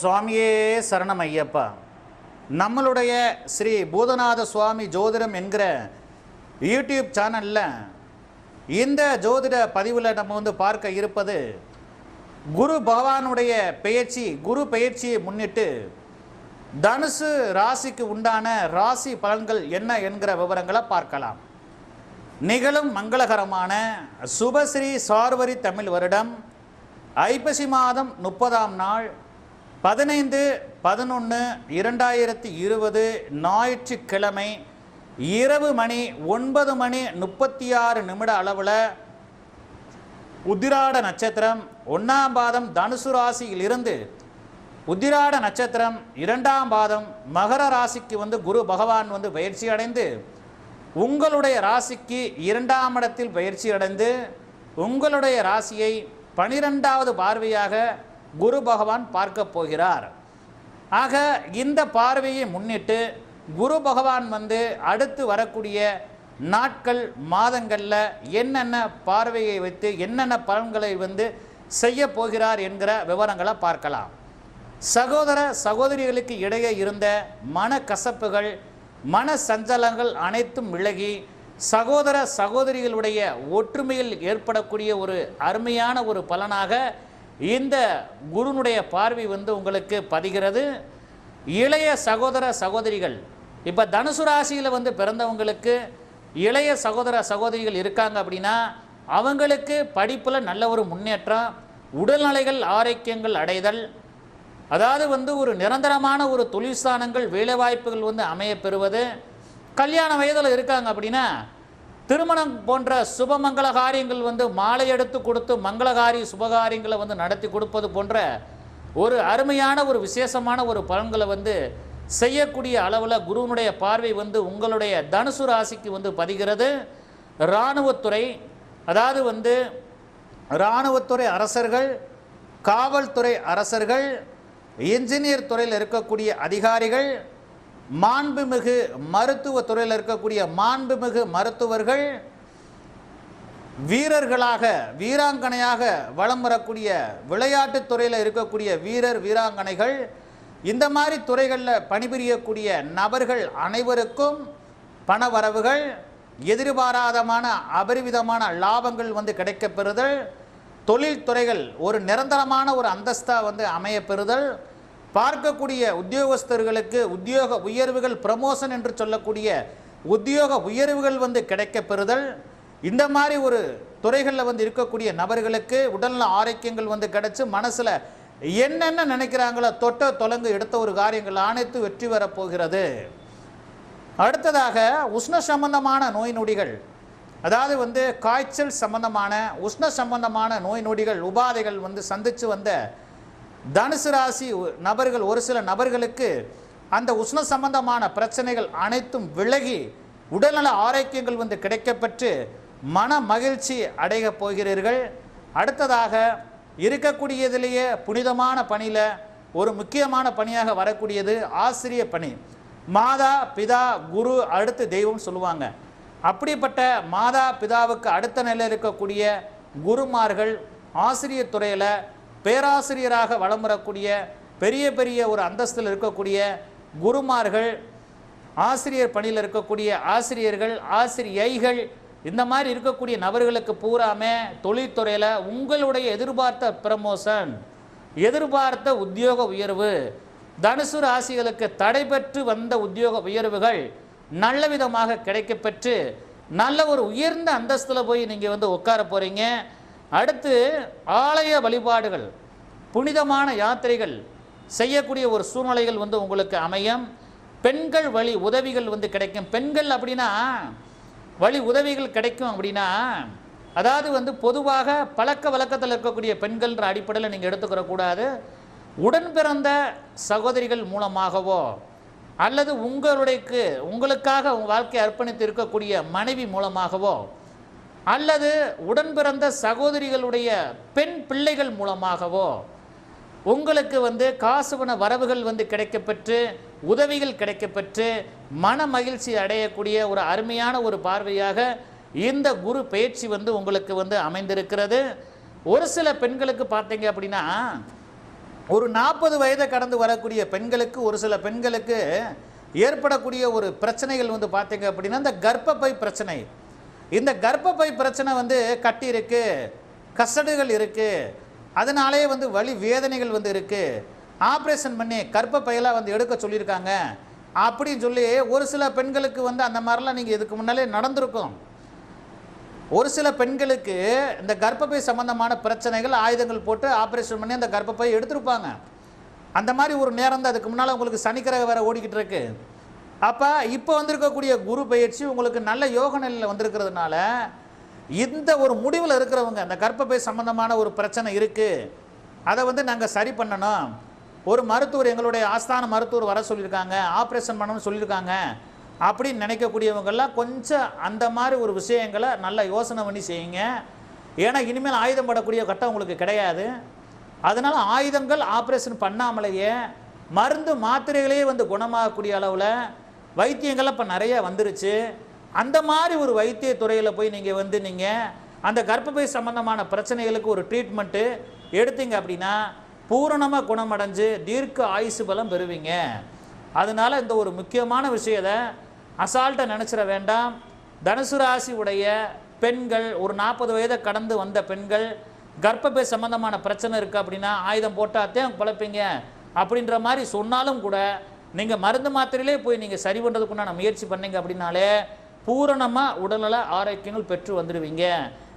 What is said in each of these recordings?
சுவாமியே சரணம் ஐயப்பா நம்மளுடைய ஸ்ரீ பூதநாத சுவாமி ஜோதிடம் என்கிற யூடியூப் சேனலில் இந்த ஜோதிட பதிவில் நம்ம வந்து பார்க்க இருப்பது குரு பகவானுடைய பெயர்ச்சி குரு பெயர்ச்சியை முன்னிட்டு தனுசு ராசிக்கு உண்டான ராசி பலன்கள் என்ன என்கிற விவரங்களை பார்க்கலாம். நிகழும் மங்களகரமான சுபஸ்ரீ சார்வரி தமிழ் வருடம் ஐப்பசி மாதம் முப்பதாம் நாள் பதினைந்து பதினொன்று இரண்டாயிரத்தி இருபது ஞாயிற்றுக்கிழமை இரவு மணி ஒன்பது மணி முப்பத்தி ஆறு நிமிட அளவில் உத்திராட நட்சத்திரம் ஒன்றாம் பாதம் தனுசு ராசியில் இருந்து உத்திராட நட்சத்திரம் இரண்டாம் பாதம் மகர ராசிக்கு வந்து குரு பகவான் வந்து பயிற்சி அடைந்து உங்களுடைய ராசிக்கு இரண்டாம் இடத்தில் பயிற்சி அடைந்து உங்களுடைய ராசியை பனிரெண்டாவது பார்வையாக குரு பகவான் பார்க்க போகிறார். ஆக இந்த பார்வையை முன்னிட்டு குரு பகவான் வந்து அடுத்து வரக்கூடிய நாட்கள் மாதங்களில் என்னென்ன பார்வையை வைத்து என்னென்ன பலன்களை வந்து செய்ய போகிறார் என்கிற விவரங்களை பார்க்கலாம். சகோதர சகோதரிகளுக்கு இடையே இருந்த மன கசப்புகள் மன சஞ்சலங்கள் அனைத்தும் விலகி சகோதர சகோதரிகளுடைய ஒற்றுமையில் ஏற்படக்கூடிய ஒரு அருமையான ஒரு பலனாக இந்த குருனுடைய பார்வை வந்து உங்களுக்கு பதிகிறது. இளைய சகோதர சகோதரிகள் இப்போ தனுசு ராசியில் வந்து பிறந்தவங்களுக்கு இளைய சகோதர சகோதரிகள் இருக்காங்க அப்படின்னா அவங்களுக்கு படிப்பில் நல்ல ஒரு முன்னேற்றம் உடல்நிலைகள் ஆரோக்கியங்கள் அடைதல் அதாவது வந்து ஒரு நிரந்தரமான ஒரு தொழிற்சானங்கள் வேலைவாய்ப்புகள் வந்து அமைய பெறுவது. கல்யாண வயதில் இருக்காங்க அப்படின்னா திருமணம் போன்ற சுபமங்கள காரியங்கள் வந்து மாலை எடுத்து கொடுத்து மங்களகாரி சுபகாரியங்களை வந்து நடத்தி கொடுப்பது போன்ற ஒரு அருமையான ஒரு விசேஷமான ஒரு பலன்களை வந்து செய்யக்கூடிய அளவில் குருவனுடைய பார்வை வந்து உங்களுடைய தனுசு ராசிக்கு வந்து பதிகிறது. இராணுவத்துறை அதாவது வந்து இராணுவத்துறை அரசர்கள் காவல்துறை அரசர்கள் இன்ஜினியர் துறையில் இருக்கக்கூடிய அதிகாரிகள் மாண்புமிகு மருத்துவ துறையில் இருக்கக்கூடிய மாண்புமிகு மருத்துவர்கள் வீரர்களாக வீராங்கனையாக வலம் வரக்கூடிய விளையாட்டுத் துறையில் இருக்கக்கூடிய வீரர் வீராங்கனைகள் இந்த மாதிரி துறைகளில் பணிபுரியக்கூடிய நபர்கள் அனைவருக்கும் பண வரவுகள் எதிர்பாராதமான அபரிவிதமான லாபங்கள் வந்து கிடைக்கப்பெறுதல் தொழில் துறைகள் ஒரு நிரந்தரமான ஒரு அந்தஸ்தா வந்து அமையப்பெறுதல் பார்க்கக்கூடிய உத்தியோகஸ்தர்களுக்கு உத்தியோக உயர்வுகள் ப்ரமோஷன் என்று சொல்லக்கூடிய உத்தியோக உயர்வுகள் வந்து கிடைக்கப்பெறுதல். இந்த மாதிரி ஒரு துறைகளில் வந்து இருக்கக்கூடிய நபர்களுக்கு உடல்நல ஆரோக்கியங்கள் வந்து கிடைச்சி மனசில் என்னென்ன நினைக்கிறாங்களோ தொட்ட தொலங்கு எடுத்த ஒரு காரியங்கள் அனைத்து வெற்றி வரப்போகிறது அடுத்ததாக உஷ்ண சம்பந்தமான நோய் நொடிகள். அதாவது வந்து காய்ச்சல் சம்பந்தமான உஷ்ண சம்பந்தமான நோய் நொடிகள் உபாதைகள் வந்து சந்தித்து வந்த தனுசு ராசி நபர்கள் ஒரு சில நபர்களுக்கு அந்த உஷ்ண சம்பந்தமான பிரச்சனைகள் அனைத்தும் விலகி உடல்நல ஆரோக்கியங்கள் வந்து கிடைக்கப்பெற்று மன மகிழ்ச்சி அடைய போகிறீர்கள். அடுத்ததாக இருக்கக்கூடியதிலேயே புனிதமான பணியில் ஒரு முக்கியமான பணியாக வரக்கூடியது ஆசிரிய பணி. மாதா பிதா குரு அடுத்து தெய்வம் சொல்லுவாங்க. அப்படிப்பட்ட மாதா பிதாவுக்கு அடுத்த நிலையில் இருக்கக்கூடிய குருமார்கள் ஆசிரியர் துறையில் பேராசிரியராக வளம் வரக்கூடிய பெரிய பெரிய ஒரு அந்தஸ்தில் இருக்கக்கூடிய குருமார்கள் ஆசிரியர் பணியில் இருக்கக்கூடிய ஆசிரியர்கள் ஆசிரியைகள் இந்த மாதிரி இருக்கக்கூடிய நபர்களுக்கு பூராமே தொழில்துறையில் உங்களுடைய எதிர்பார்த்த ப்ரமோஷன் எதிர்பார்த்த உத்தியோக உயர்வு தனுசு ராசிகளுக்கு தடைபெற்று வந்த உத்தியோக உயர்வுகள் நல்ல விதமாக கிடைக்கப்பெற்று நல்ல ஒரு உயர்ந்த அந்தஸ்தில் போய் நீங்கள் வந்து உட்கார போகிறீங்க அடுத்து ஆலய வழிபாடுகள் புனிதமான யாத்திரைகள் செய்யக்கூடிய ஒரு சூழ்நிலைகள் வந்து உங்களுக்கு அமையும். பெண்கள் வழி உதவிகள் வந்து கிடைக்கும். பெண்கள் அப்படின்னா வழி உதவிகள் கிடைக்கும் அப்படின்னா அதாவது வந்து பொதுவாக பழக்க வழக்கத்தில் இருக்கக்கூடிய பெண்கள்ன்ற அடிப்படையில் நீங்கள் எடுத்துக்கிற கூடாது. உடன் பிறந்த சகோதரிகள் மூலமாகவோ அல்லது உங்களுடையக்கு உங்களுக்காக உங்கள் வாழ்க்கையை அர்ப்பணித்து இருக்கக்கூடிய மனைவி மூலமாகவோ அல்லது உடன் பிறந்த சகோதரிகளுடைய பெண் பிள்ளைகள் மூலமாகவோ உங்களுக்கு வந்து காசுபண வரவுகள் வந்து கிடைக்கப்பெற்று உதவிகள் கிடைக்கப்பெற்று மன மகிழ்ச்சி அடையக்கூடிய ஒரு அருமையான ஒரு பார்வையாக இந்த குரு பயிற்சி வந்து உங்களுக்கு வந்து அமைந்திருக்கிறது. ஒரு சில பெண்களுக்கு பார்த்தீங்க அப்படின்னா ஒரு நாற்பது வயதை கடந்து வரக்கூடிய பெண்களுக்கு ஒரு சில பெண்களுக்கு ஏற்படக்கூடிய ஒரு பிரச்சனைகள் வந்து பார்த்தீங்க அப்படின்னா இந்த கர்ப்பப்பை பிரச்சனை இந்த கர்ப்பப்பை பிரச்சனை வந்து கட்டி இருக்கு கசடுகள் இருக்கு. அதனாலே வந்து வலி வேதனைகள் வந்து இருக்கு. ஆப்ரேஷன் பண்ணி கர்ப்பப்பையெல்லாம் வந்து எடுக்க சொல்லியிருக்காங்க. அப்படின்னு சொல்லி ஒரு சில பெண்களுக்கு வந்து அந்த மாதிரிலாம் நீங்கள் இதுக்கு முன்னாலே நடந்திருக்கும். ஒரு சில பெண்களுக்கு இந்த கர்ப்பப்பை சம்பந்தமான பிரச்சனைகள் ஆயுதங்கள் போட்டு ஆப்ரேஷன் பண்ணி அந்த கர்ப்பப்பை எடுத்திருப்பாங்க. அந்த மாதிரி ஒரு நேரம் தான். அதுக்கு முன்னால் உங்களுக்கு சனிக்கிரக வேறு ஓடிக்கிட்டு இருக்குது அப்போ இப்போ வந்திருக்கக்கூடிய குரு பயிற்சி உங்களுக்கு நல்ல யோக நிலையில் வந்திருக்கிறதுனால இந்த ஒரு முடிவில் இருக்கிறவங்க அந்த கர்ப்பப்பை சம்பந்தமான ஒரு பிரச்சனை இருக்குது அதை வந்து நாங்கள் சரி பண்ணணும். ஒரு மருத்துவர் எங்களுடைய ஆஸ்தான மருத்துவர் வர சொல்லியிருக்காங்க ஆப்ரேஷன் பண்ணணும்னு சொல்லியிருக்காங்க அப்படின்னு நினைக்கக்கூடியவங்கெல்லாம் கொஞ்சம் அந்த மாதிரி ஒரு விஷயங்களை நல்லா யோசனை பண்ணி செய்யுங்க. ஏன்னா இனிமேல் ஆயுதம் படக்கூடிய கட்டம் உங்களுக்கு கிடையாது. அதனால் ஆயுதங்கள் ஆப்ரேஷன் பண்ணாமலேயே மருந்து மாத்திரைகளே வந்து குணமாகக்கூடிய அளவில் வைத்தியங்கள் இப்போ நிறைய வந்துருச்சு. அந்த மாதிரி ஒரு வைத்திய துறையில் போய் நீங்கள் வந்து நீங்கள் அந்த கர்ப்பப்பை சம்பந்தமான பிரச்சனைகளுக்கு ஒரு ட்ரீட்மெண்ட்டு எடுத்தீங்க அப்படின்னா பூரணமாக குணமடைஞ்சு தீர்க்க ஆயுசு பலம் பெறுவீங்க. அதனால இந்த ஒரு முக்கியமான விஷயத்தை அசால்ட்டை நினச்சிட வேண்டாம். தனுசு ராசி உடைய பெண்கள் ஒரு நாற்பது வயதை கடந்து வந்த பெண்கள் கர்ப்பப்பை சம்பந்தமான பிரச்சனை இருக்குது அப்படின்னா ஆயுதம் போட்டாத்தே குழப்பீங்க அப்படின்ற மாதிரி சொன்னாலும் கூட நீங்கள் மருந்து மாத்திரையிலே போய் நீங்கள் சரி பண்ணுறதுக்குண்டான முயற்சி பண்ணீங்க அப்படின்னாலே பூரணமாக உடல்நல ஆரோக்கியங்கள் பெற்று வந்துடுவீங்க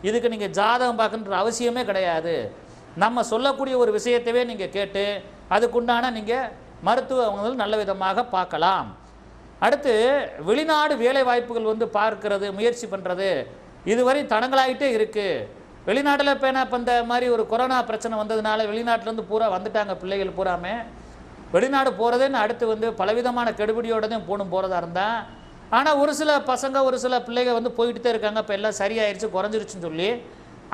இதுக்கு நீங்கள் ஜாதகம் பார்க்கணுன்ற அவசியமே கிடையாது. நம்ம சொல்லக்கூடிய ஒரு விஷயத்தவே நீங்கள் கேட்டு அதுக்குண்டான நீங்கள் மருத்துவங்கள் நல்ல விதமாக பார்க்கலாம். அடுத்து வெளிநாடு வேலை வாய்ப்புகள் வந்து பார்க்கறது முயற்சி பண்ணுறது இதுவரை தனங்களாகிட்டே இருக்குது வெளிநாட்டில் இப்போ என்ன இப்போ இந்த மாதிரி ஒரு கொரோனா பிரச்சனை வந்ததுனால வெளிநாட்டிலேருந்து பூரா வந்துட்டாங்க பிள்ளைகள் பூராமே. வெளிநாடு போகிறதுன்னு அடுத்து வந்து பலவிதமான கெடுபிடியோடதையும் போகணும் போகிறதா இருந்தால் ஆனால் ஒரு சில பசங்க ஒரு சில பிள்ளைங்க வந்து போயிட்டு தான் இருக்காங்க. இப்போ எல்லாம் சரியாயிருச்சு குறைஞ்சிருச்சுன்னு சொல்லி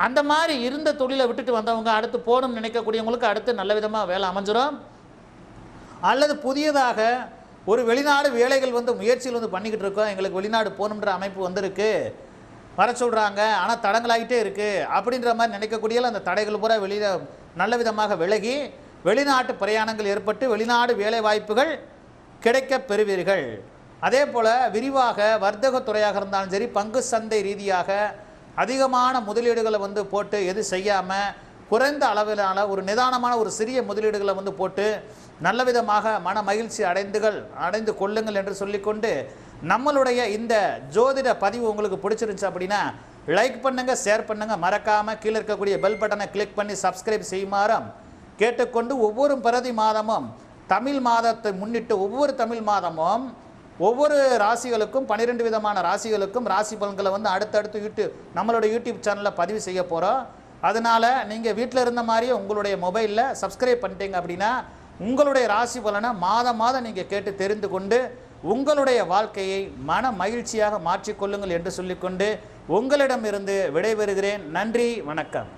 அந்த மாதிரி இருந்த தொழிலை விட்டுட்டு வந்தவங்க அடுத்து போகணும்னு நினைக்கக்கூடியவங்களுக்கு அடுத்து நல்ல விதமாக வேலை அமைஞ்சிடும் அல்லது புதியதாக ஒரு வெளிநாடு வேலைகள் வந்து முயற்சிகள் வந்து பண்ணிக்கிட்டு இருக்கோம். எங்களுக்கு வெளிநாடு போகணுன்ற அமைப்பு வந்திருக்கு. வர சொல்கிறாங்க ஆனால் தடங்களாகிட்டே இருக்குது அப்படின்ற மாதிரி நினைக்கக்கூடிய அந்த தடைகள் பூரா வெளியில் நல்ல விதமாக விலகி வெளிநாட்டு பிரயாணங்கள் ஏற்பட்டு வெளிநாடு வேலைவாய்ப்புகள் கிடைக்க கிடைக்கப் பெறுவீர்கள். அதே போல் விரிவாக வர்த்தகத்துறையாக இருந்தாலும் சரி பங்கு சந்தை ரீதியாக அதிகமான முதலீடுகளை வந்து போட்டு எது செய்யாமல் குறைந்த அளவிலான ஒரு நிதானமான ஒரு சிறிய முதலீடுகளை வந்து போட்டு நல்ல விதமாக மன மகிழ்ச்சி அடைந்துகள் அடைந்து கொள்ளுங்கள் என்று சொல்லிக்கொண்டு நம்மளுடைய இந்த ஜோதிட பதிவு உங்களுக்கு பிடிச்சிருந்துச்சு அப்படின்னா லைக் பண்ணுங்கள் ஷேர் பண்ணுங்கள் மறக்காமல் கீழே இருக்கக்கூடிய பெல் பட்டனை கிளிக் பண்ணி சப்ஸ்கிரைப் செய்யுமாறும் கேட்டுக்கொண்டு ஒவ்வொரு பிரதி மாதமும் தமிழ் மாதத்தை முன்னிட்டு ஒவ்வொரு தமிழ் மாதமும் ஒவ்வொரு ராசிகளுக்கும் பன்னிரெண்டு விதமான ராசிகளுக்கும் ராசி பலன்களை வந்து அடுத்தடுத்து யூடியூப் நம்மளோட யூடியூப் சேனலில் பதிவு செய்ய போகிறோம் அதனால் நீங்கள் வீட்டில் இருந்த மாதிரியே உங்களுடைய மொபைலில் சப்ஸ்கிரைப் பண்ணிட்டீங்க அப்படின்னா உங்களுடைய ராசி பலனை மாதம் மாதம் நீங்கள் கேட்டு தெரிந்து கொண்டு உங்களுடைய வாழ்க்கையை மன மகிழ்ச்சியாக மாற்றிக்கொள்ளுங்கள் என்று சொல்லிக்கொண்டு உங்களிடமிருந்து விடைபெறுகிறேன். நன்றி வணக்கம்.